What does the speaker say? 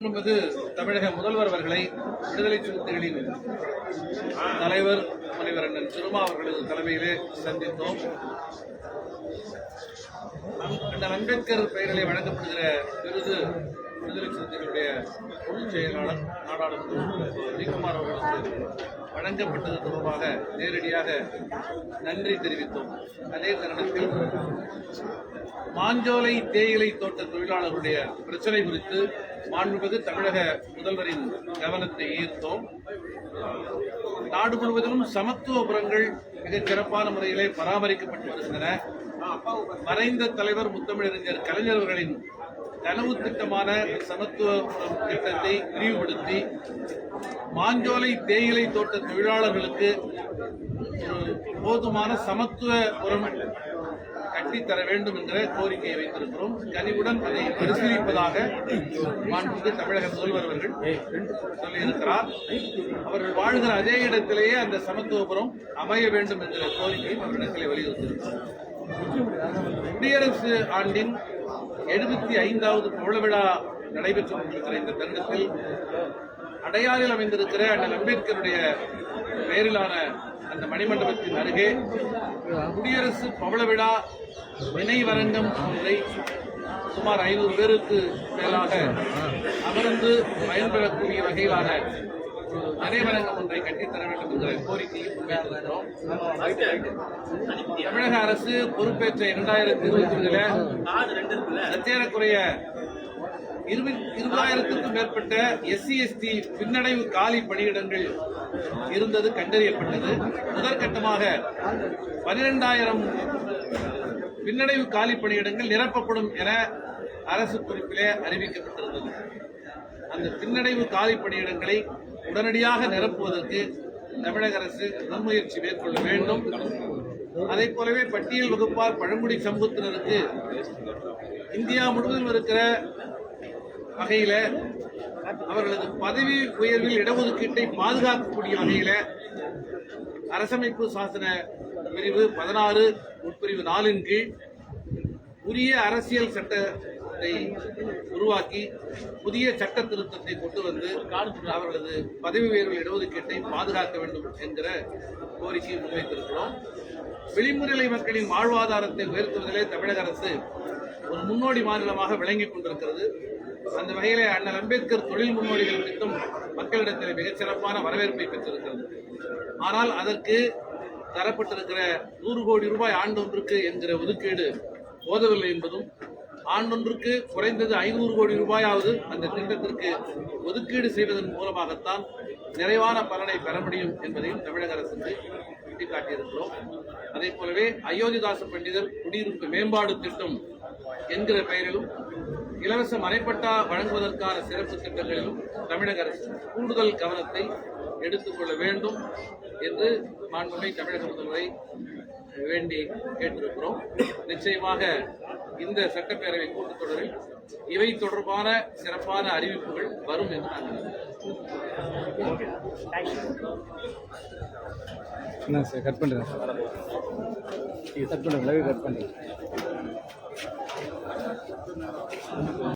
என்பது தமிழக முதல்வர் அவர்களை விடுதலை சிறுத்தைகளின் தலைவர் முனைவர் அண்ணன் திருமா அவர்களது தலைமையிலே சந்தித்தோம். அண்ணன் அம்பேத்கர் பெயரிலே வழங்கப்படுகிற விருது விடுதலை சிறுத்தைகளுடைய பொதுச் செயலாளர் நாடாளுமன்ற ரவிக்குமார் அவர்களுக்கு வழங்கப்பட்டது தொடர்பாக நேரடியாக நன்றி தெரிவித்தோம். அதே தருணத்தில் மாஞ்சோலை தேயிலை தோட்ட தொழிலாளர்களுடைய பிரச்சனை குறித்து மாண்புமிகு தமிழக முதல்வரின் கவனத்தை ஈர்த்தோம். நாடு முழுவதிலும் சமத்துவபுரங்கள் மிகச் சிறப்பான முறையிலே பராமரிக்கப்பட்டு வருகின்றன. மறைந்த தலைவர் முத்தமிழறிஞர் கலைஞர் அவர்களின் கனவு திட்டமான சமத்துவ திட்டத்தை விரிவுபடுத்தி மாஞ்சோலை தேயிலை தோட்ட தொழிலாளர்களுக்கு போதுமான சமத்துவ உரம் கட்டித்தர வேண்டும் என்ற கோரிக்கையை வைத்திருக்கிறோம். கனிவுடன் அதை பரிசீலிப்பதாக மாண்புமிகு தமிழக முதல்வர் அவர்கள் சொல்லியிருக்கிறார். அவர்கள் வாழ்கிற அதே இடத்திலேயே அந்த சமத்துவபுரம் அமைய வேண்டும் என்கிற கோரிக்கையும் அவரிடத்திலே வலியுறுத்தியிருக்கிறார். குடியரசு ஆண்டின் எழுபத்தி ஐந்தாவது பவள விழா கொண்டிருக்கிற இந்த தருணத்தில் அடையாறில் அமைந்திருக்கிற அண்ணல் அம்பேத்கருடைய பெயரிலான அந்த மணிமண்டபத்தின் அருகே குடியரசு பவள விழா நினைவரங்கம் ஒன்றை சுமார் ஐநூறு பேருக்கு மேலாக அமர்ந்து பயன்பெறக்கூடிய வகையிலான நினைவரங்கம் ஒன்றை கட்டித்தர வேண்டும் என்கிற கோரிக்கையை முன்வைத்திருக்கிறோம் தமிழக அரசு பொறுப்பேற்ற இரண்டாயிரத்தி இருபத்தி ஒன்றில் சற்றேறக்குறைய இருபது இருபதாயிரத்துக்கும் மேற்பட்ட எஸ்சி எஸ்டி பின்னடைவு காலி பணியிடங்கள் இருந்தது கண்டறியப்பட்டது. முதற்கட்டமாக பனிரெண்டாயிரம் பின்னடைவு காலி பணியிடங்கள் நிரப்பப்படும் என அரசு குறிப்பிலே அறிவிக்கப்பட்டிருந்தது. அந்த பின்னடைவு காலி பணியிடங்களை உடனடியாக நிரப்புவதற்கு தமிழக அரசு முன்முயற்சி மேற்கொள்ள வேண்டும். அதைப் போலவே பட்டியல் வகுப்பார் பழங்குடி சமூகத்தினருக்கு இந்தியா முழுவதும் இருக்கிற வகையில் அவர்களது பதவி உயர்வில் இடஒதுக்கீட்டை பாதுகாக்கக்கூடிய வகையில் அரசமைப்பு சாசன பிரிவு பதினாறு உட்பிரிவு நாலின் கீழ் உரிய அரசியல் சட்ட சட்டத்தை உருவாக்கி புதிய சட்ட திருத்தத்தை கொண்டு வந்து அவர்களது பதவி உயர்வு இடஒதுக்கீட்டை பாதுகாக்க வேண்டும் என்கிற கோரிக்கையை முன்வைத்திருக்கிறோம். விளிம்புநிலை மக்களின் வாழ்வாதாரத்தை உயர்த்துவதிலே தமிழக அரசு ஒரு முன்னோடி மாநிலமாக விளங்கிக் கொண்டிருக்கிறது. அந்த வகையிலே அண்ணல் அம்பேத்கர் தொழில் முன்னோடிகள் திட்டம் மக்களிடத்தில் மிகச்சிறப்பான வரவேற்பை பெற்றிருக்கிறது. ஆனால் அதற்கு தரப்பட்டிருக்கிற நூறு கோடி ரூபாய் ஆண்டொன்றுக்கு என்கிற ஒதுக்கீடு போதவில்லை என்பதும் ஆண்டொன்றுக்கு குறைந்தது ஐநூறு கோடி ரூபாயாவது அந்த திட்டத்திற்கு ஒதுக்கீடு செய்வதன் மூலமாகத்தான் நிறைவான பலனை பெற முடியும் என்பதையும் தமிழக அரசுக்கு சுட்டிக்காட்டியிருக்கிறோம். அதே போலவே அயோத்திதாச பண்டிதர் குடியிருப்பு மேம்பாடு திட்டம் என்கிற பெயரிலும் இலவச மறைப்பட்டா வழங்குவதற்கான சிறப்பு திட்டங்களிலும் தமிழக அரசு கூடுதல் கவனத்தை எடுத்துக்கொள்ள வேண்டும் என்று மாண்புமை தமிழக முதல்வரை வேண்டி கேட்டிருக்கிறோம். நிச்சயமாக இந்த சட்டப்பேரவை கூட்டத்தொடரில் இவை தொடர்பான சிறப்பான அறிவிப்புகள் வரும் என்று நான் நம்புகிறேன். சார் கட் பண்ணுறேன் கட் பண்ணுறேன் கட் பண்ணுறேன்